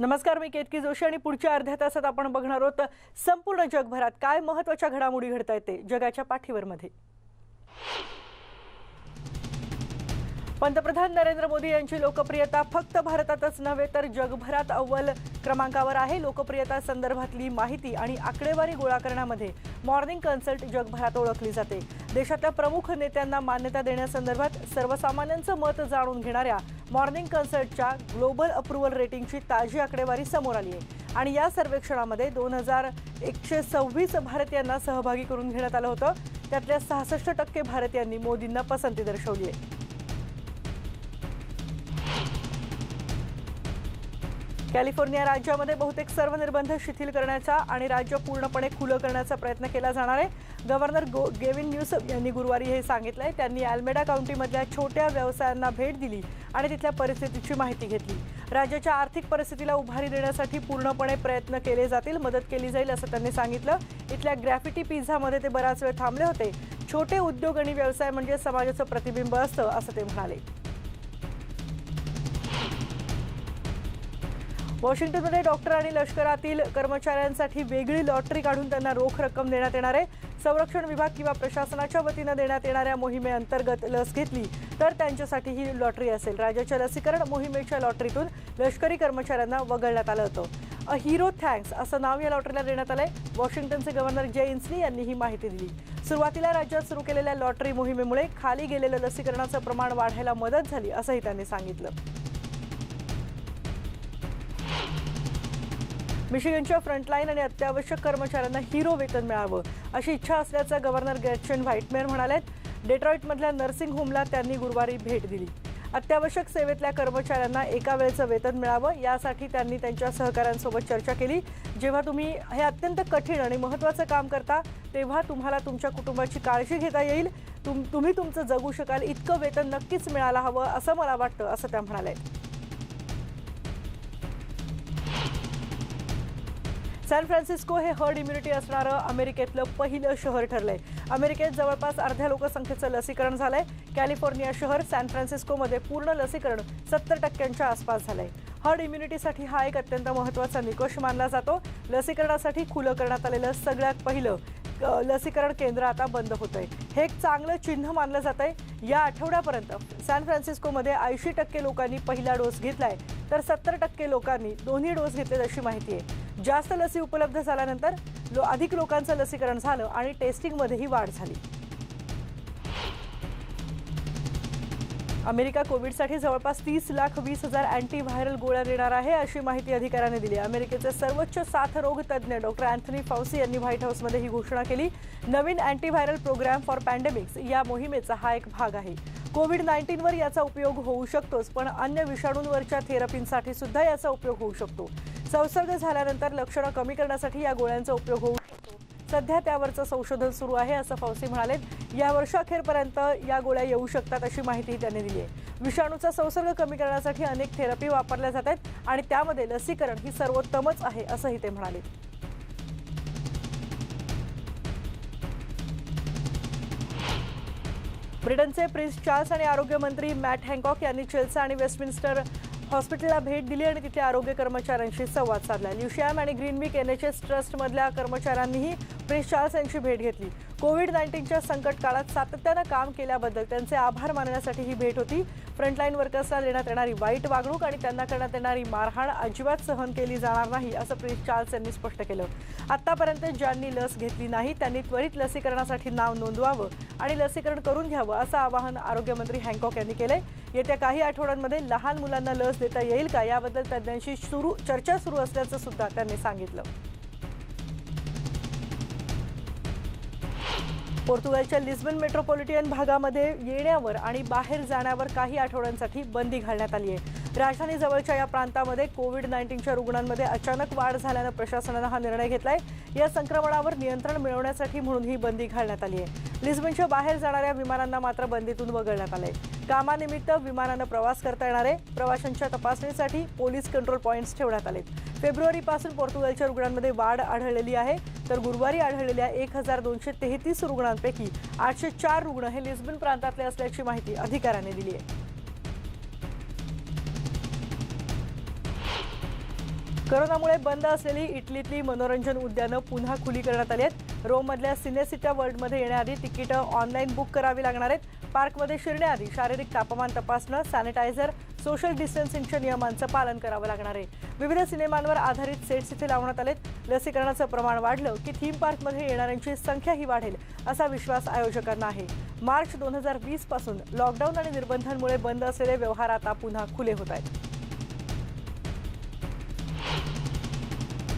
नमस्कार मी केतकी जोशी आणि पुढच्या अर्ध्या तासात आपण बघणार आहोत संपूर्ण जगभरात काय महत्त्वाच्या घडामोडी घडता येते जगाच्या पाठीवर मध्ये पंतप्रधान नरेंद्र मोदी यांची लोकप्रियता फक्त भारतातच नव्हे तर जगभरात अव्वल क्रमांकावर आहे. लोकप्रियता संदर्भातली माहिती आणि आकडेवारी गोळा करण्यामध्ये मॉर्निंग कन्सल्ट जगभरात ओळखली जाते. देशातल्या प्रमुख नेत्यांना मान्यता देण्यासंदर्भात सर्वसामान्यांचं मत जाणून घेणाऱ्या मॉर्निंग कन्सल्टच्या ग्लोबल अप्रुव्हल रेटिंगची ताजी आकडेवारी समोर आली आहे. आणि या सर्वेक्षणामध्ये दोन हजार एकशे सव्वीस भारतीयांना सहभागी करून घेण्यात आलं होतं. त्यातल्या सहासष्ट टक्के भारतीयांनी मोदींना पसंती दर्शवली आहे. कॅलिफोर्निया राज्यामध्ये बहुतेक सर्व निर्बंध शिथिल करण्याचा आणि राज्य पूर्णपणे खुलं करण्याचा प्रयत्न केला जाणार आहे. गव्हर्नर गो गेविन न्यूसम यांनी गुरुवारी हे सांगितलं आहे त्यांनी अल्मेडा काउंटीमधल्या छोट्या व्यवसायांना भेट दिली आणि तिथल्या परिस्थितीची माहिती घेतली. राज्याच्या आर्थिक परिस्थितीला उभारी देण्यासाठी पूर्णपणे प्रयत्न केले जातील मदत केली जाईल असं त्यांनी सांगितलं. इथल्या ग्रॅफिटी पिझ्झामध्ये ते बराच वेळ थांबले होते. छोटे उद्योग आणि व्यवसाय म्हणजे समाजाचं प्रतिबिंब असतं असं ते म्हणाले. वॉशिंग्टनमध्ये डॉक्टर आणि लष्करातील कर्मचाऱ्यांसाठी वेगळी लॉटरी काढून त्यांना रोख रक्कम देण्यात येणार आहे. संरक्षण विभाग किंवा प्रशासनाच्या वतीनं देण्यात येणाऱ्या मोहिमेअंतर्गत लस घेतली तर त्यांच्यासाठी ही लॉटरी असेल. राज्याच्या लसीकरण मोहिमेच्या लॉटरीतून लष्करी कर्मचाऱ्यांना वगळण्यात आलं होतं. अ हिरो थँक्स असं नाव या लॉटरीला देण्यात आलंय. वॉशिंग्टनचे गव्हर्नर जे इन्स्ली यांनी ही माहिती दिली. सुरुवातीला राज्यात सुरू केलेल्या लॉटरी मोहिमेमुळे खाली गेलेलं लसीकरणाचं प्रमाण वाढायला मदत झाली असंही त्यांनी सांगितलं. मिशिगनच्या फ्रंटलाईन आणि अत्यावश्यक कर्मचाऱ्यांना हिरो वेतन मिळावं अशी इच्छा असल्याचं गव्हर्नर गॅटशन व्हाईटमेअर म्हणालेत. डेट्रॉईटमधल्या नर्सिंग होमला त्यांनी गुरुवारी भेट दिली. अत्यावश्यक सेवेतल्या कर्मचाऱ्यांना एका वेळेचं वेतन मिळावं यासाठी त्यांनी त्यांच्या सहकाऱ्यांसोबत चर्चा केली. जेव्हा तुम्ही हे अत्यंत कठीण आणि महत्त्वाचं काम करता तेव्हा तुम्हाला तुमच्या कुटुंबाची काळजी घेता येईल. तुम तुम्ही तुमचं जगू शकाल इतकं वेतन नक्कीच मिळायला हवं असं मला वाटतं असं त्या म्हणाल्या. सॅन फ्रान्सिस्को हे हर्ड इम्युनिटी असणारं अमेरिकेतलं पहिलं शहर ठरलंय. अमेरिकेत जवळपास अर्ध्या लोकसंख्येचं लसीकरण झालंय. कॅलिफोर्निया शहर सॅन फ्रान्सिस्कोमध्ये पूर्ण लसीकरण सत्तर टक्क्यांच्या आसपास झालंय. हर्ड इम्युनिटीसाठी हा एक अत्यंत महत्त्वाचा निकष मानला जातो. लसीकरणासाठी खुलं करण्यात आलेलं सगळ्यात पहिलं लसीकरण केंद्र आता बंद होत आहे हे एक चांगलं चिन्ह मानलं जात आहे या आठवड्यापर्यंत सॅन फ्रान्सिस्कोमध्ये ऐंशी टक्के लोकांनी पहिला डोस घेतलाय. तर सत्तर टक्के लोकांनी दोन्ही डोस घेतलेत अशी माहिती आहे. जास्त लसी उपलब्ध झाल्यानंतर लो अधिक लोकांचं लसीकरण झालं आणि टेस्टिंगमध्येही वाढ झाली. अमेरिका कोविडसाठी जवळपास तीस लाख वीस हजार अँटी व्हायरल गोळ्या देणार आहे अशी माहिती अधिकाऱ्याने दिली अमेरिकेचे सर्वोच्च साथरोग तज्ज्ञ डॉक्टर अँथनी फौसी यांनी व्हाईट हाऊसमध्ये ही घोषणा केली. नवीन anti viral program for pandemics या मोहिमेचा हा एक भाग आहे. कोविड नाईन्टीनवर याचा उपयोग होऊ शकतोच पण अन्य विषाणूंवरच्या थेरपींसाठी सुद्धा याचा उपयोग होऊ शकतो. संसर्ग झाल्यानंतर लक्षणं कमी करण्यासाठी या गोळ्यांचा उपयोग होऊ शकतो. सध्या त्यावरचं संशोधन सुरू आहे असं फौसी म्हणाले या वर्षाखेरपर्यंत या गोळ्या येऊ शकतात अशी माहिती त्यांनी दिली आहे. विषाणूचा संसर्ग कमी करण्यासाठी अनेक थेरपी वापरल्या जात आहेत आणि त्यामध्ये लसीकरण ही सर्वोत्तमच आहे असंही ते म्हणाले. ब्रिटनचे प्रिन्स चार्ल्स आणि आरोग्यमंत्री मॅट हँकॉक यांनी चेल्सा आणि वेस्टमिन्स्टर हॉस्पिटलला भेट दिली आणि तिथे आरोग्य कर्मचाऱ्यांशी संवाद साधला. ल्युशियाम आणि ग्रीनविक एन एच एस ट्रस्टमधल्या कर्मचाऱ्यांनीही प्रिन्स चार्ल्स यांची भेट घेतली. कोविड नाईन्टीनच्या संकट काळात सातत्यानं काम केल्याबद्दल त्यांचे आभार मानण्यासाठी ही भेट होती. फ्रंटलाईन वर्कर्सला देण्यात येणारी वाईट वागणूक आणि त्यांना करण्यात येणारी मारहाण अजिबात सहन केली जाणार नाही असं प्रिन्स चार्ल्स यांनी स्पष्ट केलं. आतापर्यंत ज्यांनी लस घेतली नाही त्यांनी त्वरित लसीकरणासाठी नाव नोंदवावं आणि लसीकरण करून घ्यावं असं आवाहन आरोग्यमंत्री हँकॉक यांनी केलंय. येत्या काही आठवड्यांमध्ये लहान मुलांना लस देता येईल का याबद्दल तज्ज्ञांशी सुरू चर्चा सुरू असल्याचं सुद्धा त्यांनी सांगितलं. पोर्तुगालच्या लिस्बन मेट्रोपॉलिटन भागामध्ये येण्यावर आणि बाहेर जाण्यावर काही आठवड्यांसाठी बंदी घालण्यात आली आहे. राजधानीजवळच्या या प्रांतामध्ये कोविड नाईन्टीनच्या रुग्णांमध्ये अचानक वाढ झाल्यानं प्रशासनानं हा निर्णय घेतलाय. या संक्रमणावर नियंत्रण मिळवण्यासाठी म्हणून ही बंदी घालण्यात आली आहे. लिस्बनच्या बाहेर जाणाऱ्या विमानांना मात्र बंदीतून वगळण्यात आलंय. कामानिमित्त विमानानं प्रवास करता येणारे प्रवाशांच्या तपासणीसाठी पोलीस कंट्रोल पॉईंट्स ठेवण्यात आलेत. फेब्रुवारीपासून पोर्तुगालच्या रुग्णांमध्ये वाढ आढळलेली आहे. तर गुरुवारी आढळलेल्या एक हजार दोनशे तेहतीस रुग्णांपैकी आठशे चार रुग्ण हे लिस्बन प्रांतातले असल्याची माहिती अधिकाऱ्याने दिली आहे. करोनामुळे बंद असलेली इटलीतली मनोरंजन उद्यानं पुन्हा खुली करण्यात आली आहेत. रोममधल्या सिनेसिटा वर्ल्डमध्ये येण्याआधी तिकीटं ऑनलाईन बुक करावी लागणार आहेत. पार्कमध्ये शिरण्याआधी शारीरिक तापमान तपासणं सॅनिटायझर सोशल डिस्टन्सिंगच्या नियमांचं पालन करावं लागणार आहे. विविध सिनेमांवर आधारित सेट्स इथे लावण्यात आलेत. लसीकरणाचं प्रमाण वाढलं की थीम पार्कमध्ये येणाऱ्यांची संख्याही वाढेल असा विश्वास आयोजकांना आहे. मार्च दोन हजार वीसपासून लॉकडाऊन आणि निर्बंधांमुळे बंद असलेले व्यवहार आता पुन्हा खुले होत आहेत.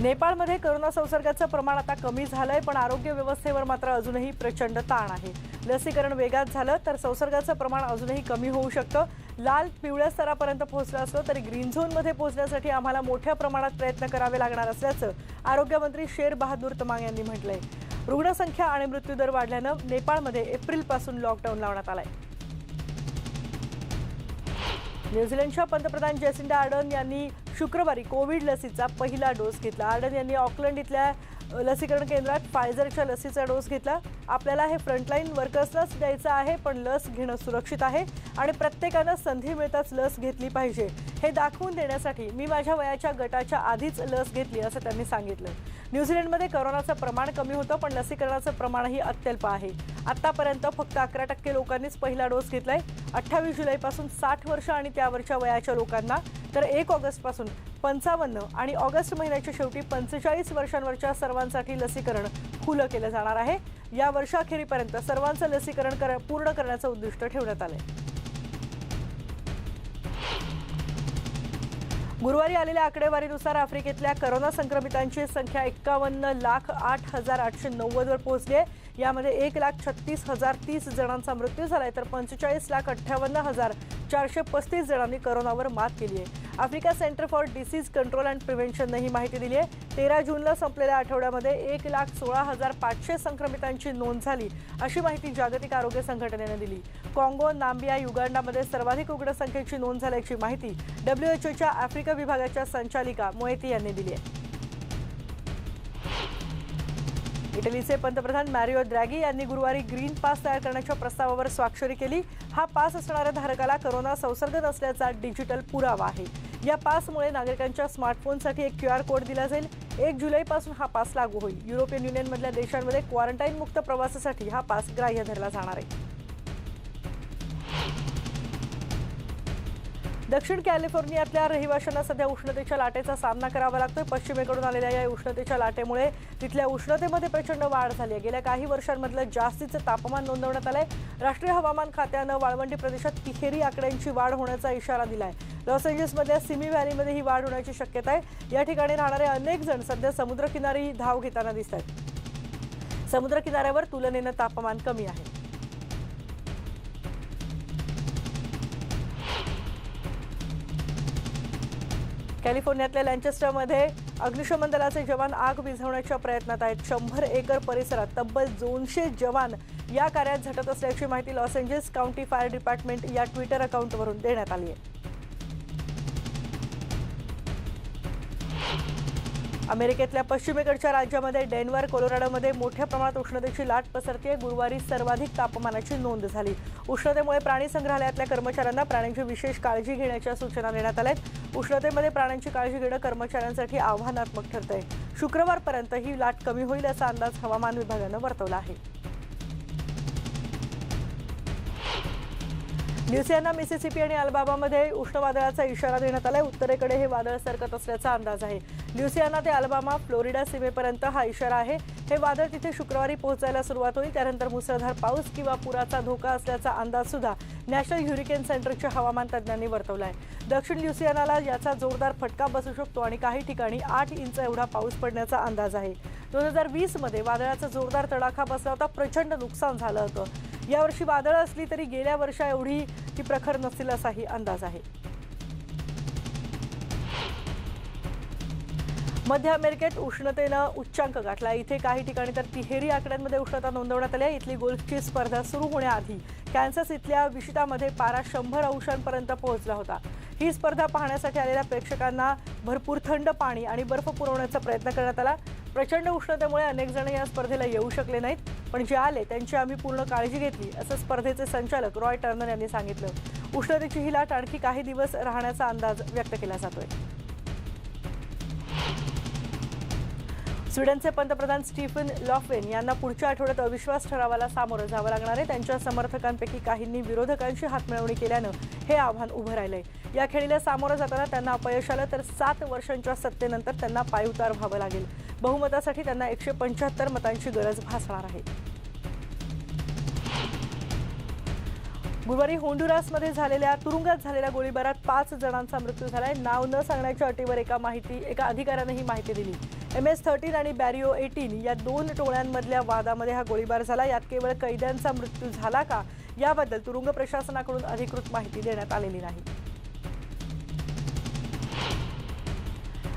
नेपाळमध्ये करोना संसर्गाचं प्रमाण आता कमी झालंय पण आरोग्य व्यवस्थेवर मात्र अजूनही प्रचंड ताण आहे. लसीकरण वेगात झालं तर संसर्गाचं प्रमाण अजूनही कमी होऊ शकतं. लाल पिवळ्या स्तरापर्यंत पोहोचलं असलं तरी ग्रीन झोनमध्ये पोहोचण्यासाठी आम्हाला मोठ्या प्रमाणात प्रयत्न करावे लागणार असल्याचं आरोग्यमंत्री शेर बहादूर तमांग यांनी म्हटलंय. रुग्णसंख्या आणि मृत्यूदर वाढल्यानं नेपाळमध्ये एप्रिलपासून लॉकडाऊन लावण्यात आलाय. न्यूझीलंडच्या पंतप्रधान जेसिंडा आर्डन यांनी शुक्रवारी कोविड लसीचा पहिला डोस घेतला. आर्डन यांनी ऑकलंड इथल्या लसीकरण केंद्रात फायझरच्या लसीचा डोस घेतला. आपल्याला हे फ्रंटलाईन वर्कर्सलाच द्यायचं आहे पण लस घेणं सुरक्षित आहे आणि प्रत्येकानं संधी मिळताच लस घेतली पाहिजे. हे दाखवून देण्यासाठी मी माझ्या वयाच्या गटाच्या आधीच लस घेतली असं त्यांनी सांगितलं. न्यूझीलंडमध्ये करोनाचं प्रमाण कमी होतं पण लसीकरणाचं प्रमाणही अत्यल्प आहे. आतापर्यंत फक्त अकरा टक्के लोकांनीच पहिला डोस घेतलाय. अठ्ठावीस जुलैपासून साठ वर्ष आणि त्यावरच्या वयाच्या लोकांना तर एक ऑगस्टपासून पंचावन्न आणि ऑगस्ट महिन्याच्या शेवटी पंचेचाळीस वर्षांवरच्या सर्वांसाठी लसीकरण खुलं केलं जाणार आहे. या वर्षाखेरीपर्यंत सर्वांचं लसीकरण कर पूर्ण करण्याचं उद्दिष्ट ठेवण्यात आलंय. गुरुवारी आलेल्या आकडेवारीनुसार आफ्रिकेतल्या करोना संक्रमितांची संख्या एक्कावन्न लाख आठ हजार आठशे नव्वदवर पोहोचली आहे. यामध्ये एक लाख छत्तीस हजार तीस जणांचा मृत्यू झालाय तर पंचेचाळीस लाख अठ्ठावन्न हजार चारशे पस्तीस जणांनी करोनावर मात केली आहे. Africa centre for disease control and प्रिव्हेन्शननं ही माहिती दिली आहे. तेरा जूनला संपलेल्या आठवड्यामध्ये एक लाख सोळा हजार पाचशे संक्रमितांची नोंद झाली अशी माहिती जागतिक आरोग्य संघटनेनं दिली. काँगो नांबिया युगांडामध्ये सर्वाधिक रुग्णसंख्येची नोंद झाल्याची माहिती डब्ल्यूएचओच्या आफ्रिका विभागाच्या संचालिका मोएती यांनी दिली आहे. इटलीचे पंतप्रधान मॅरिओ द्रॅगी यांनी गुरुवारी ग्रीन पास तयार करण्याच्या प्रस्तावावर स्वाक्षरी केली. हा पास असणाऱ्या धारकाला करोना संसर्ग नसल्याचा डिजिटल पुरावा आहे. या पासमुळे नागरिकांच्या स्मार्टफोनसाठी एक क्यू आर कोड दिला जाईल. एक जुलैपासून हा पास लागू होईल. युरोपियन युनियनमधल्या देशांमध्ये क्वारंटाईन मुक्त प्रवासासाठी हा पास ग्राह्य धरला जाणार आहे. दक्षिण कॅलिफोर्नियातल्या रहिवाशांना सध्या उष्णतेच्या लाटेचा सामना करावा लागतोय. पश्चिमेकडून आलेल्या या उष्णतेच्या लाटेमुळे तिथल्या उष्णतेमध्ये प्रचंड वाढ झाली आहे. गेल्या काही वर्षांमधलं जास्तीचं तापमान नोंदवण्यात आलंय. राष्ट्रीय हवामान खात्यानं वाळवंटी प्रदेशात तिहेरी आकड्यांची वाढ होण्याचा इशारा दिलाय. लॉस एंजल्समधल्या सिमी व्हॅलीमध्ये ही वाढ होण्याची शक्यता आहे. या ठिकाणी राहणारे अनेक जण सध्या समुद्रकिनारी धाव घेताना दिसत आहेत समुद्रकिनाऱ्यावर तुलनेनं तापमान कमी आहे. कॅलिफोर्नियातल्या लँचेस्टरमध्ये अग्निशमन दलाचे जवान आग विझवण्याच्या प्रयत्नात आहेत. शंभर एकर परिसरात तब्बल दोनशे जवान या कार्यात झटत असल्याची माहिती Los Angeles county fire department या ट्विटर अकाउंटवरून देण्यात आली आहे. अमेरिकेतल्या पश्चिमेकडच्या राज्यामध्ये डेनवर कोलोराडोमध्ये मोठ्या प्रमाणात उष्णतेची लाट पसरते. गुरुवारी सर्वाधिक तापमानाची नोंद झाली. उष्णतेमुळे प्राणी संग्रहालयातल्या कर्मचाऱ्यांना प्राण्यांची विशेष काळजी घेण्याच्या सूचना देण्यात आल्या आहेत. उष्णतेमध्ये प्राण्यांची काळजी घेणं कर्मचाऱ्यांसाठी आव्हानात्मक ठरतंय. शुक्रवारपर्यंत ही लाट कमी होईल असा अंदाज हवामान विभागानं वर्तवला आहे. ल्युसियाना मिसिसिपी आणि अल्बाबामध्ये उष्ण वादळाचा इशारा देण्यात आलाय. उत्तरेकडे हे वादळ सरकत असल्याचा अंदाज आहे. ल्युसियाना ते अल्बामा फ्लोरिडा सीमेपर्यंत हा इशारा आहे. हे वादळ तिथे शुक्रवारी पोहोचायला सुरुवात होईल. त्यानंतर मुसळधार पाऊस किंवा पुराचा धोका असल्याचा अंदाज सुद्धा नॅशनल ह्युरिकेन सेंटरच्या हवामान तज्ज्ञांनी वर्तवला आहे दक्षिण ल्युसियानाला याचा जोरदार फटका बसू शकतो आणि काही ठिकाणी आठ इंच एवढा पाऊस पडण्याचा अंदाज आहे. दोन हजार वीसमध्ये वादळाचा जोरदार तडाखा बसला होता प्रचंड नुकसान झालं होतं. यावर्षी वादळं असली तरी गेल्या वर्षा एवढी ती प्रखर नसतील असाही अंदाज आहे. मध्य अमेरिकेत उष्णतेनं उच्चांक गाठला. इथे काही ठिकाणी तर तिहेरी आकड्यांमध्ये उष्णता नोंदवण्यात आली आहे. इथली गोल्फची स्पर्धा सुरू होण्याआधी कॅन्सस इथल्या विशितामध्ये पारा शंभर अंशांपर्यंत पोहोचला होता. ही स्पर्धा पाहण्यासाठी आलेल्या प्रेक्षकांना भरपूर थंड पाणी आणि बर्फ पुरवण्याचा प्रयत्न करण्यात आला. प्रचंड उष्णतेमुळे अनेक जण या स्पर्धेला येऊ शकले नाहीत पण जे आले त्यांची आम्ही पूर्ण काळजी घेतली असं स्पर्धेचे संचालक रॉय टर्नर यांनी सांगितलं. उष्णतेची ही लाट आणखी काही दिवस राहण्याचा अंदाज व्यक्त केला जातोय. स्वीडनचे पंतप्रधान स्टीफन लॉफेन यांना पुढच्या आठवड्यात अविश्वास ठरावाला सामोरं जावं लागणार आहे. त्यांच्या समर्थकांपैकी काहींनी विरोधकांशी हातमिळवणी केल्यानं हे आव्हान उभं राहिलंय. या खेळीला सामोरं जाताना त्यांना अपयश आलं तर सात वर्षांच्या सत्तेनंतर त्यांना पायउतार व्हावं लागेल. बहुमतासाठी त्यांना एकशे पंच्याहत्तर मतांची गरज भासणार आहे. गुरुवारी होंडुरासमध्ये झालेल्या तुरुंगात झालेल्या गोळीबारात पाच जणांचा मृत्यू झालाय. नाव न सांगण्याच्या अटीवर एका माहिती एका अधिकाऱ्यानं ही माहिती दिली. एम एस थर्टीन आणि बॅरिओ एटीन या दोन टोळ्यांमधल्या वादामध्ये हा गोळीबार झाला. यात केवळ कैद्यांचा मृत्यू झाला का? याबद्दल तुरुंग प्रशासनाकडून अधिकृत माहिती देण्यात आलेली नाही.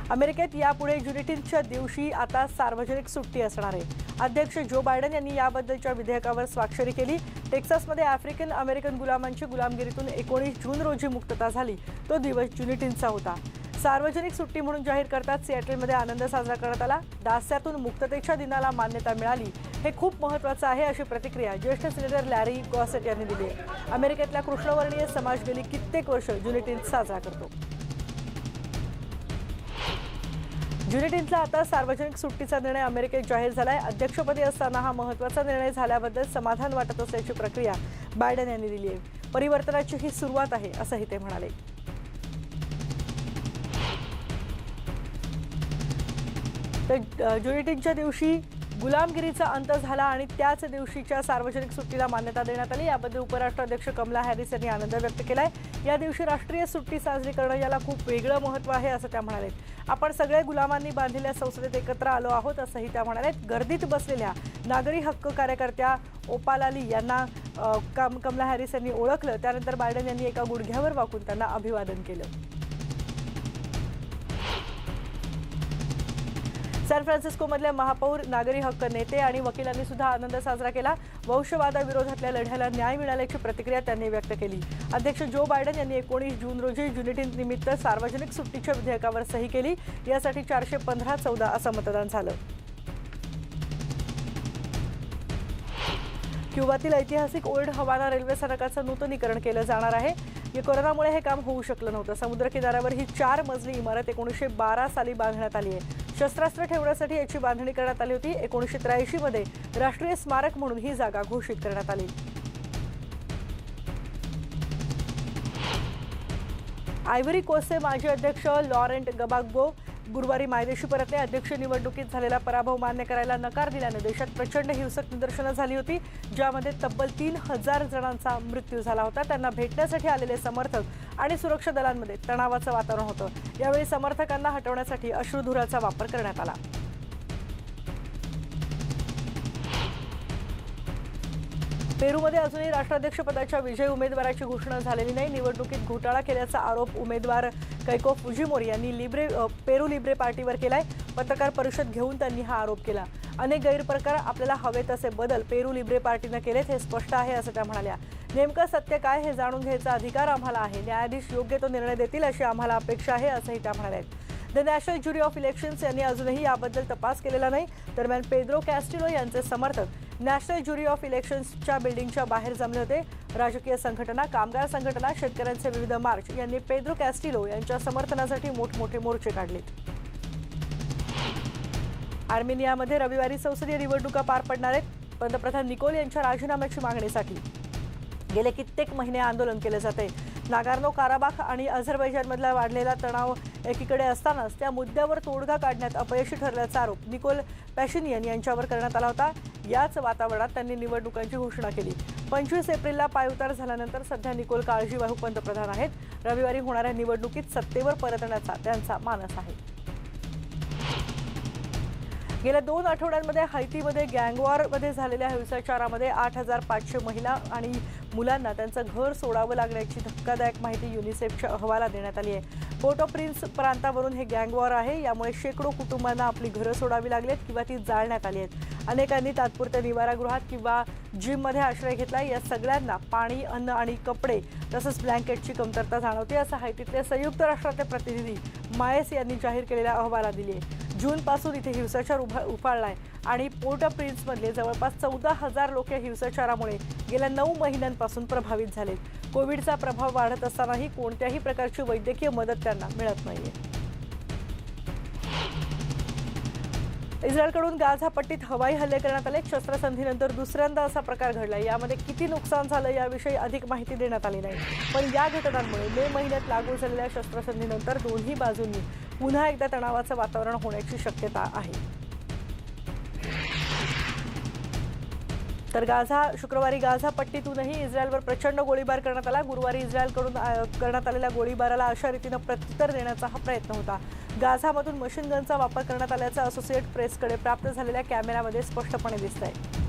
अमेरिकेत यापुढे जुनिटिनच्या दिवशी आता सार्वजनिक सुट्टी असणार आहे. अध्यक्ष जो बायडन यांनी याबद्दलच्या विधेयकावर स्वाक्षरी केली. टेक्सासमध्ये आफ्रिकन अमेरिकन गुलामांची गुलामगिरीतून एकोणीस जून रोजी मुक्तता झाली. तो दिवस जुनिटिनचा होता. सार्वजनिक सुट्टी म्हणून जाहीर करतात सिएटलमध्ये आनंद साजरा करण्यात आला. दास्यातून मुक्ततेच्या दिनाला मान्यता मिळाली. हे खूप महत्त्वाचं आहे अशी प्रतिक्रिया ज्येष्ठ सिनेटर लॅरी गॉसेट यांनी दिली आहे. अमेरिकेतला कृष्णवर्णीय समाज गेली कित्येक वर्ष जुनिटिन साजरा करतो. जुनिटिनचा आता सार्वजनिक सुट्टीचा निर्णय अमेरिकेत जाहीर झालाय. अध्यक्षपदी असताना हा महत्त्वाचा निर्णय झाल्याबद्दल समाधान वाटत असल्याची प्रक्रिया बायडन यांनी दिली आहे. परिवर्तनाची ही सुरुवात आहे असंही ते म्हणाले. तर अ, दिवशी गुलामगिरीचा अंत झाला आणि त्याच दिवशीच्या सार्वजनिक सुट्टीला मान्यता देण्यात आली. याबद्दल उपराष्ट्राध्यक्ष कमला हॅरिस यांनी आनंद व्यक्त केलाय. या दिवशी राष्ट्रीय सुट्टी साजरी करणं याला खूप वेगळं महत्त्व आहे असं त्या म्हणाले आपण सगळे गुलामांनी बांधलेल्या संसदेत एकत्र आलो आहोत असंही त्या म्हणालेत. गर्दीत बसलेल्या नागरी हक्क कार्यकर्त्या ओपालाली यांना कम कमला हॅरिस यांनी ओळखलं. त्यानंतर बायडन यांनी एका गुडघ्यावर वाकून त्यांना अभिवादन केलं. सॅन फ्रान्सिस्कोमधल्या महापौर नागरी हक्क नेते आणि वकिलांनी सुद्धा आनंद साजरा केला. वंशवादाविरोधातल्या लढ्याला न्याय मिळाल्याची प्रतिक्रिया त्यांनी व्यक्त केली. अध्यक्ष जो बायडन यांनी एकोणीस जून रोजी युनिटी निमित्त सार्वजनिक सुट्टीच्या विधेयकावर सही केली. यासाठी चारशे पंधरा चौदा असं मतदान झालं. क्युबातील ऐतिहासिक ओल्ड हवाना रेल्वे स्थानकाचं नूतनीकरण केलं जाणार आहे. या कोरोनामुळे हे काम होऊ शकलं नव्हतं. समुद्रकिनाऱ्यावर ही चार मजली इमारत एकोणीसशे बारा साली बांधण्यात आली आहे. शस्त्रास्त्र ठेवण्यासाठी याची बांधणी करण्यात आली होती. एकोणीसशे त्र्याऐंशीमध्ये राष्ट्रीय स्मारक म्हणून ही जागा घोषित करण्यात आली. आयव्हरी कोस्टचे माजी अध्यक्ष लॉरेंट गबागबो गुरुवारी मायदेशी परतले. अध्यक्ष निवडणुकीत झालेला पराभव मान्य करायला नकार दिल्यानं देशात प्रचंड हिंसक निदर्शनं झाली होती ज्यामध्ये तब्बल तीन हजार जणांचा मृत्यू झाला होता. त्यांना भेटण्यासाठी आलेले समर्थक आणि सुरक्षा दलांमध्ये तणावाचं वातावरण होतं. यावेळी समर्थकांना हटवण्यासाठी अश्रुधुराचा वापर करण्यात आला. पेरूमध्ये अजूनही राष्ट्राध्यक्षपदाच्या विजयी उमेदवाराची घोषणा झालेली नाही. निवडणुकीत घोटाळा केल्याचा आरोप उमेदवार कैको फुजिमोरी यांनी लिब्रे पेरू लिब्रे पार्टीवर केलाय. पत्रकार परिषद घेऊन त्यांनी हा आरोप केला. अनेक गैरप्रकार आपल्याला हवे तसे बदल पेरू लिब्रे पार्टीनं केलेत हे स्पष्ट आहे असं त्या म्हणाल्या. नेमकं सत्य काय हे जाणून घ्यायचा अधिकार आम्हाला आहे. न्यायाधीश योग्य तो निर्णय देतील अशी आम्हाला अपेक्षा आहे असंही त्या म्हणाल्या. The national jury of elections यांनी अजूनही याबद्दल तपास केलेला नाही. दरम्यान पेद्रो कॅस्टिलो यांचे समर्थक नॅशनल ज्युरी ऑफ इलेक्शन्सच्या बिल्डिंगच्या बाहेर जमले होते. राजकीय संघटना कामगार संघटना शेतकऱ्यांचे विविध मार्च यांनी पेद्रो कॅस्टिलो यांच्या समर्थनासाठी मोठमोठे मोर्चे काढलेत. आर्मेनियामध्ये रविवारी संसदीय निवडणुका पार पडणार आहेत. पंतप्रधान निकोल यांच्या राजीनाम्याची मागणीसाठी गेले कित्येक महिने आंदोलन केले जाते. नागार्नो काराबाख आणि अझरबैजानमधला वाढलेला तणाव एकीकडे असतानाच त्या मुद्द्यावर तोडगा काढण्यात अपयशी ठरल्याचा आरोप निकोल पॅशिनियन यांच्यावर करण्यात आला होता. याच वातावरणात त्यांनी निवडणुकांची घोषणा केली. पंचवीस एप्रिलला पायउतार झाल्यानंतर सध्या निकोल काळजीवाहू पंतप्रधान आहेत. रविवारी होणाऱ्या निवडणुकीत सत्तेवर परतण्याचा त्यांचा मानस आहे. गेल्या दोन आठवड्यांमध्ये हैतीमध्ये गँगवॉरमध्ये झालेल्या हिंसाचारामध्ये आठ हजार पाचशे महिला आणि मुलांना त्यांचं घर सोडावं लागण्याची धक्कादायक माहिती युनिसेफच्या अहवालात देण्यात आली आहे. पोर्ट प्रिन्स प्रांतावरून हे गँगवॉर आहे. यामुळे शेकडो कुटुंबांना आपली घरं सोडावी लागलीत किंवा ती जाळण्यात आली आहेत. अनेकांनी तात्पुरत्या निवारागृहात किंवा जिममध्ये आश्रय घेतला या सगळ्यांना पाणी अन्न आणि कपडे तसंच ब्लँकेटची कमतरता जाणवते असं हायतीतले संयुक्त राष्ट्राचे प्रतिनिधी मायस यांनी जाहीर केलेल्या अहवालात दिली आहे. जूनपासून इथे हिंसाचार उभा उफाळला आहे आणि पोर्ट ऑफ प्रिन्समधले जवळपास चौदा हजार लोक या हिंसाचारामुळे गेल्या नऊ महिन्यांपासून प्रभावित झालेत. कोविडचा प्रभाव वाढत असतानाही कोणत्याही प्रकारची वैद्यकीय मदत त्यांना मिळत नाहीये. इस्रायलकडून गाझा पट्टीत हवाई हल्ले करण्यात आले. शस्त्रसंधीनंतर दुसऱ्यांदा असा प्रकार घडला. यामध्ये किती नुकसान झालं याविषयी अधिक माहिती देण्यात आली नाही. पण या घटनांमुळे मे महिन्यात लागू झालेल्या शस्त्रसंधीनंतर दोन्ही बाजूंनी पुन्हा एकदा तणावाचं वातावरण होण्याची शक्यता आहे. तर गाझा शुक्रवारी गाझा पट्टीतूनही इस्रायलवर प्रचंड गोळीबार करण्यात आला. गुरुवारी इस्रायलकडून करण्यात आलेल्या गोळीबाराला अशा रीतीनं प्रत्युत्तर देण्याचा हा प्रयत्न होता. गाझामधून मशीन गनचा वापर करण्यात आल्याचं असोसिएट प्रेसकडे प्राप्त झालेल्या कॅमेऱ्यामध्ये स्पष्टपणे दिसत आहे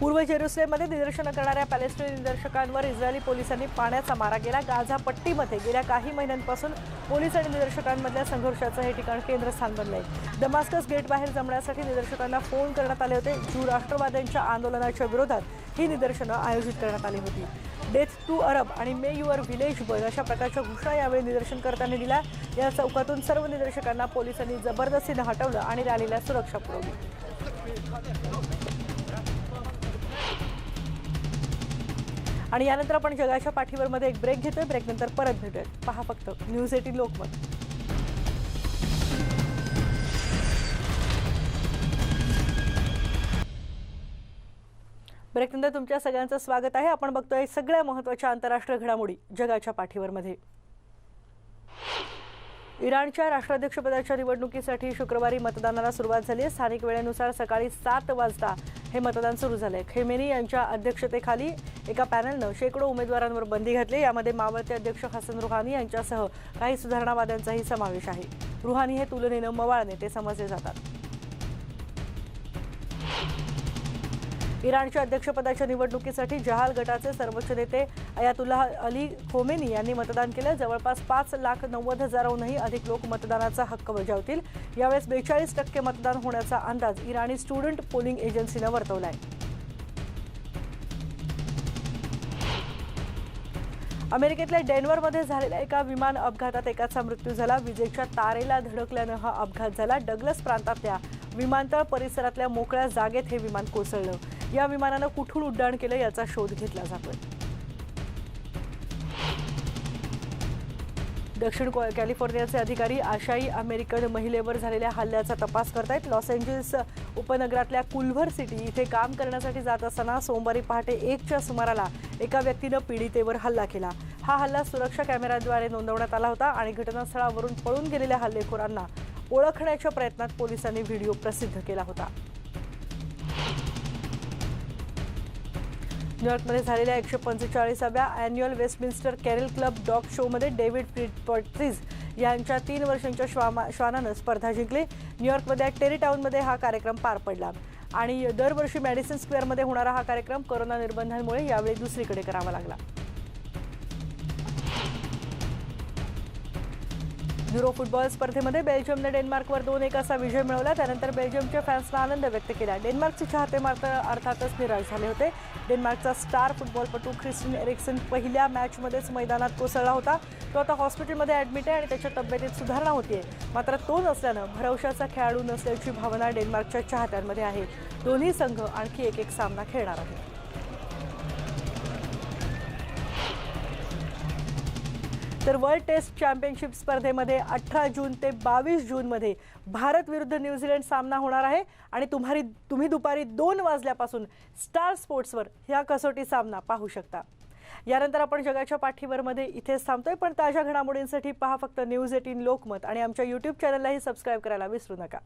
पूर्व जेरुसलेममध्ये निदर्शनं करणाऱ्या पॅलेस्टिनी निदर्शकांवर इस्रायली पोलिसांनी पाण्याचा मारा केला. गाझा पट्टीमध्ये गेल्या काही महिन्यांपासून पोलीस आणि निदर्शकांमधल्या संघर्षाचं हे ठिकाण केंद्रस्थान बनलंय. दमास्कस गेट बाहेर जमण्यासाठी निदर्शकांना फोन करण्यात आले होते. जू राष्ट्रवाद्यांच्या आंदोलनाच्या विरोधात ही निदर्शनं आयोजित करण्यात आली होती. डेथ टू अरब आणि मे युअर विलेज बॉय अशा प्रकारच्या घोषणा यावेळी निदर्शनकर्त्यांनी दिल्या. या चौकातून सर्व निदर्शकांना पोलिसांनी जबरदस्तीनं हटवलं आणि रॅलीला सुरक्षा पुरवली. आणि यानंतर आपण जगाच्या पाठीवर मध्ये एक ब्रेक घेतोय. ब्रेक नंतर परत भेटूयात. पहा फक्त न्यूज एटीन लोकमत. ब्रेक नंतर तुमच्या सगळ्यांचं स्वागत आहे. आपण बघतोय सगळ्या महत्त्वाच्या आंतरराष्ट्रीय घडामोडी जगाच्या पाठीवर मध्ये इराणच्या राष्ट्राध्यक्षपदाच्या निवडणुकीसाठी शुक्रवारी मतदानाला सुरुवात झाली आहे. स्थानिक वेळेनुसार सकाळी सात वाजता हे मतदान सुरू झालंय खेमेनी यांच्या अध्यक्षतेखाली एका पॅनलनं शेकडो उमेदवारांवर बंदी घातली. यामध्ये मावळते अध्यक्ष हसन रुहानी यांच्यासह काही सुधारणावाद्यांचाही समावेश आहे. रुहानी हे तुलनेनं मवाळ नेते समजले जातात. इराणच्या अध्यक्षपदाच्या निवडणुकीसाठी जहाल गटाचे सर्वोच्च नेते अयातुल्लाह अली खोमेनी यांनी मतदान केलं. जवळपास पाच लाख नव्वद हजाराहूनही अधिक लोक मतदानाचा हक्क बजावतील. यावेळेस बेचाळीस टक्के मतदान होण्याचा अंदाज इराणी स्टुडंट पोलिंग एजन्सीनं वर्तवलाय. अमेरिकेतल्या डेन्व्हरमध्ये झालेल्या एका विमान अपघातात एकाचा मृत्यू झाला. विजेच्या तारेला धडकल्यानं हा अपघात झाला. डगलस प्रांतातल्या विमानतळ परिसरातल्या मोकळ्या जागेत हे विमान कोसळलं. या विमानानं कुठून उड्डाण केलं याचा शोध घेतला जातोय दक्षिण को- कॅलिफोर्नियाचे अधिकारी आशाई अमेरिकन महिलेवर झालेल्या हल्ल्याचा तपास करतायत. लॉस एंजल्स उपनगरातल्या कुल्व्हर सिटी इथे काम करण्यासाठी जात असताना सोमवारी पहाटे एकच्या सुमाराला एका व्यक्तीनं पीडितेवर हल्ला केला. हा हल्ला सुरक्षा कॅमेऱ्याद्वारे नोंदवण्यात आला होता आणि घटनास्थळावरून पळून गेलेल्या हल्लेखोरांना ओळखण्याच्या प्रयत्नात पोलिसांनी व्हिडिओ प्रसिद्ध केला होता. न्यूयॉर्कमध्ये झालेल्या एकशे पंचेचाळीसाव्या annual Westminster kennel club dog शोमध्ये डेव्हिड पॉट्रीज यांच्या तीन वर्षांच्या श्वामा श्वानानं स्पर्धा जिंकली. न्यूयॉर्कमध्ये टेरी टाऊनमध्ये हा कार्यक्रम पार पडला. आणि दरवर्षी मॅडिसन स्क्वेअरमध्ये होणारा हा कार्यक्रम कोरोना निर्बंधांमुळे यावेळी दुसरीकडे करावा लागला. युरो फुटबॉल स्पर्धेमध्ये बेल्जियमने डेन्मार्कवर दोन एक असा विजय मिळवला. त्यानंतर बेल्जियमच्या फॅन्सला आनंद व्यक्त केला. डेन्मार्कचे चाहते मात्र अर्थातच निराश झाले होते. डेन्मार्कचा स्टार फुटबॉलपटू ख्रिस्टिन एरिक्सन पहिल्या मॅचमध्येच मैदानात कोसळला होता. तो आता हॉस्पिटलमध्ये ॲडमिट आहे आणि त्याच्या तब्येतीत सुधारणा होतीये. मात्र तो नसल्यानं भरवशाचा खेळाडू नसल्याची भावना डेन्मार्कच्या चाहत्यांमध्ये आहे. दोन्ही संघ आणखी एक एक सामना खेळणार आहेत. तर वर्ल्ड टेस्ट चॅम्पियनशिप स्पर्धेमध्ये अठरा जून ते बावीस जूनमध्ये भारत विरुद्ध न्यूझीलंड सामना होणार आहे. आणि तुम्हारी तुम्ही दुपारी दोन वाजल्यापासून स्टार स्पोर्ट्सवर ह्या कसोटी सामना पाहू शकता. यानंतर आपण जगाच्या पाठीवरमध्ये इथेच थांबतोय पण ताज्या घडामोडींसाठी पहा फक्त न्यूज एटीन लोकमत आणि आमच्या यूट्यूब चॅनललाही सबस्क्राईब करायला विसरू नका.